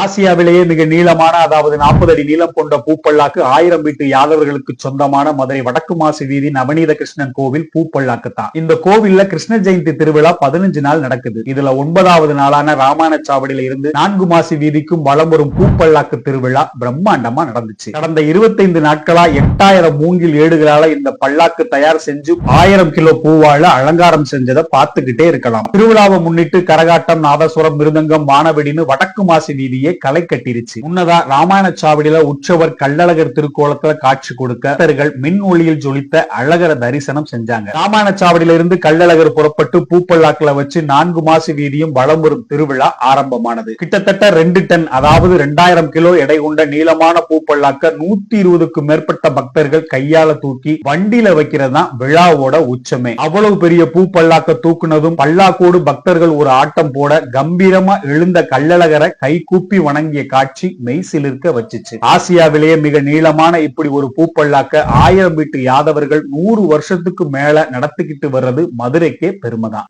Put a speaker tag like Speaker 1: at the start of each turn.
Speaker 1: ஆசியாவிலேயே மிக நீளமான அதாவது நாற்பது அடி நீளம் கொண்ட பூப்பல்லாக்கு ஆயிரம் வீட்டு யாதவர்களுக்கு சொந்தமான மதுரை வடக்கு மாசி வீதி நவநீத கிருஷ்ணன் கோவில் பூப்பல்லாக்கு தான் இந்த கோவில்ல கிருஷ்ண ஜெயந்தி திருவிழா பதினஞ்சு நாள் நடக்குது. இதுல ஒன்பதாவது நாளான ராமாயணச்சாவடியில இருந்து நான்கு மாசி வீதிக்கும் வலம் வரும் பூப்பல்லாக்கு திருவிழா பிரம்மாண்டமா நடந்துச்சு. கடந்த இருபத்தைந்து நாட்களா எட்டாயிரம் மூங்கில் ஏடுகளால இந்த பல்லாக்கு தயார் செஞ்சு ஆயிரம் கிலோ பூவால அலங்காரம் செஞ்சதை பார்த்துக்கிட்டே இருக்கலாம். திருவிழாவை முன்னிட்டு கரகாட்டம் நாதசுரம் மிருதங்கம் வானவெடின்னு வடக்கு மாசி வீதியை களை கட்டிருச்சு. முன்னதா ராமாயண சாவடியில உற்சவர் கள்ளழகர் திருக்கோலத்துல காட்சி கொடுக்க பக்தர்கள் மின் ஒளியில் ஜொலித்த அழகர தரிசனம் செஞ்சாங்க. ராமாயண சாவடியில இருந்து கள்ளழகர் புறப்பட்டு பூப்பல்லாக்குல வச்சு நான்கு மாச வீதியும் வளம் வரும் திருவிழா ஆரம்பமானது. கிட்டத்தட்ட ரெண்டு டன் அதாவது ரெண்டாயிரம் கிலோ எடை கொண்ட நீளமான பூப்பல்லாக்க நூத்தி இருபதுக்கும் மேற்பட்ட பக்தர்கள் கையால தூக்கி வண்டியில வைக்கிறது தான் விழாவோட உச்சமே. அவ்வளவு பெரிய பூப்பல்லாக்க தூக்குனதும் பல்லாக்கோடு பக்தர்கள் ஒரு ஆட்டம் போட கம்பீரமா எழுந்த கள்ளழகரை கை கூப்பி வணங்கிய காட்சி மெய்சிலிருக்க வச்சுச்சு. ஆசியாவிலேயே மிக நீளமான இப்படி ஒரு பூப்பல்லாக்க ஆயிரம் வீட்டு யாதவர்கள் நூறு வருஷத்துக்கு மேல நடத்திக்கிட்டு வர்றது மதுரைக்கே பெருமைதான்.